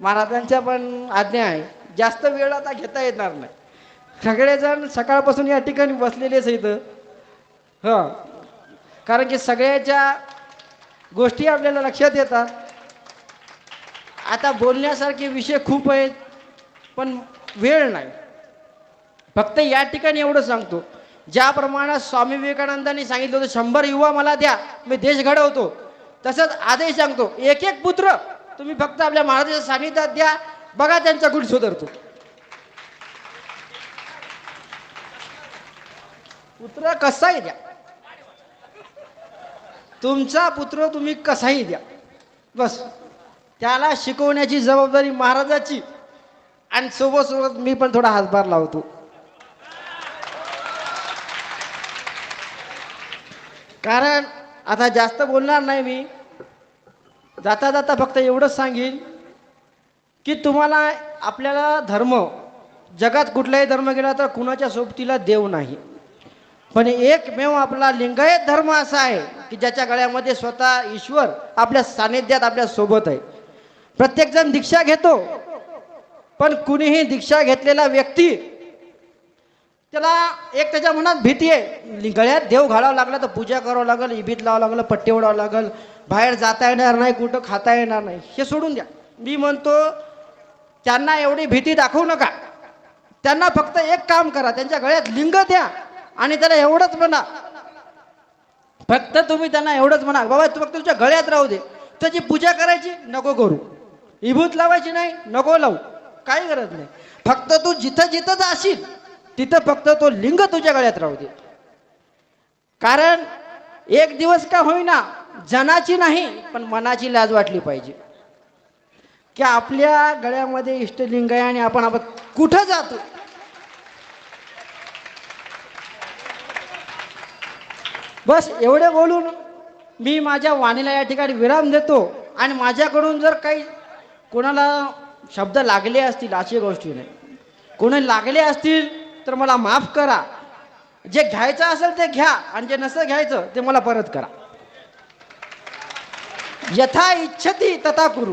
महाराजांच्या पण आज्ञा आहे. जास्त वेळ आता घेता येणार नाही. सगळेजण सकाळपासून या ठिकाणी बसलेलेच इथं हो. कारण की सगळ्याच्या गोष्टी आपल्याला लक्षात येतात. आता बोलण्यासारखे विषय खूप आहेत पण वेळ नाही. फक्त या ठिकाणी एवढं सांगतो. ज्याप्रमाणे स्वामी विवेकानंदांनी सांगितलं होतं शंभर युवा मला द्या मी देश घडवतो. तसंच आजही सांगतो एक एक पुत्र तुम्ही फक्त आपल्या महाराजाच्या सानिध्यात द्या. बघा त्यांचा गुण सुधारतो. पुत्र कसाही द्या. तुमचा पुत्र तुम्ही कसाही द्या. बस. त्याला शिकवण्याची जबाबदारी महाराजाची. आणि सोबत सोबत मी पण थोडा हातभार लावतो. कारण आता जास्त बोलणार नाही मी. जाता जाता फक्त एवढंच सांगेन की तुम्हाला आपल्याला धर्म जगात कुठलाही धर्म गेला तर कुणाच्या सोबतीला देव नाही. पण एकमेव आपला लिंगायत धर्म असा आहे की ज्याच्या गळ्यामध्ये स्वतः ईश्वर आपल्या सानिध्यात आपल्यासोबत आहे. प्रत्येकजण दीक्षा घेतो पण कुणीही दीक्षा घेतलेला व्यक्ती त्याला एक त्याच्या मनात भीती आहे. गळ्यात देव घालावं लागला तर पूजा करावं लागेल इबीत लावावं लागलं पट्टी उडावं लागेल बाहेर जाता येणार नाही कुठं खाता येणार नाही हे सोडून द्या. मी म्हणतो त्यांना एवढी भीती दाखवू नका. त्यांना फक्त एक काम करा त्यांच्या गळ्यात लिंग द्या आणि त्याला एवढंच म्हणा. फक्त तुम्ही त्यांना एवढंच म्हणा बाबा तू फक्त तुमच्या गळ्यात राहू दे. त्याची पूजा करायची नको करू. इभूत लावायची नाही नको लावू. काही गरज नाही. फक्त तू जिथं जिथं जाशील तिथं फक्त तो लिंग तुझ्या गळ्यात राहू दे. कारण एक दिवस का होईना जनाची नाही पण मनाची लाज वाटली पाहिजे. की आपल्या गळ्यामध्ये इष्टलिंग आहे आणि आपण आपण कुठं जातो? बस एवढे बोलून मी माझ्या वाणीला या ठिकाणी विराम देतो आणि माझ्याकडून जर काही कोणाला शब्द लागले असतील अशी गोष्टी नाही. कोणी लागले असतील तर मला माफ करा. जे घ्यायचं असेल ते घ्या आणि जे नसं घ्यायचं ते मला परत करा. यथा इच्छती तथा करू.